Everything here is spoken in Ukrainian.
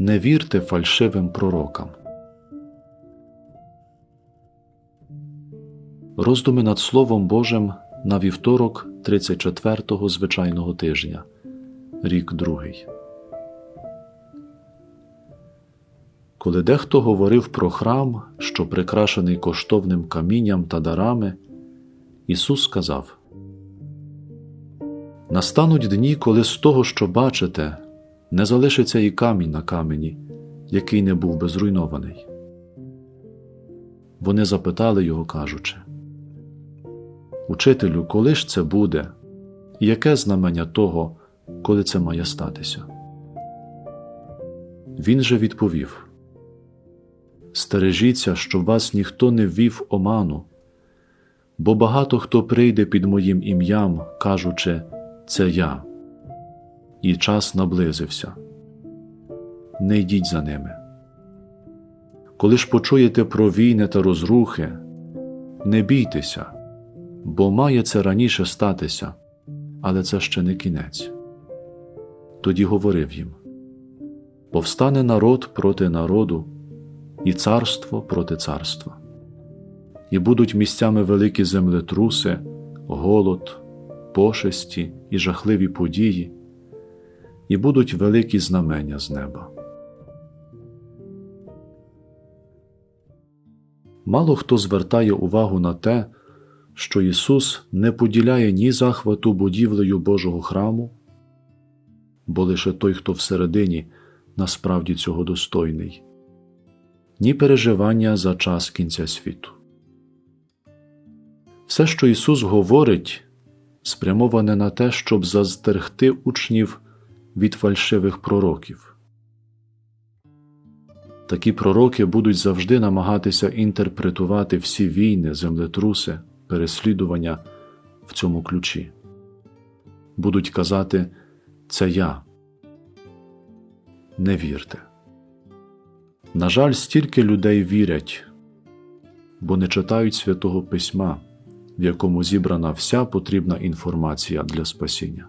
не вірте фальшивим пророкам. Роздуми над Словом Божим на вівторок 34-го звичайного тижня, рік другий. Коли дехто говорив про храм, що прикрашений коштовним камінням та дарами, Ісус сказав: Настануть дні, коли з того, що бачите, не залишиться і камінь на камені, який не був би зруйнований. Вони запитали його, кажучи, Учителю, коли ж це буде, і яке знамення того, коли це має статися? Він же відповів Стережіться, щоб вас ніхто не ввів оману, бо багато хто прийде під моїм ім'ям, кажучи, це я, і час наблизився. Не йдіть за ними. Коли ж почуєте про війни та розрухи, не бійтеся, бо має це раніше статися, але це ще не кінець. Тоді говорив їм Повстане народ проти народу, і царство проти царства, і будуть місцями великі землетруси, голод, пошесті і жахливі події, і будуть великі знамення з неба. Мало хто звертає увагу на те, що Ісус не поділяє ні захвату будівлею Божого храму, бо лише той, хто всередині насправді цього достойний, ні переживання за час кінця світу. Все, що Ісус говорить, спрямоване на те, щоб застерегти учнів від фальшивих пророків. Такі пророки будуть завжди намагатися інтерпретувати всі війни, землетруси, переслідування в цьому ключі. Будуть казати це я. Не вірте. На жаль, стільки людей вірять, бо не читають святого письма, в якому зібрана вся потрібна інформація для спасіння,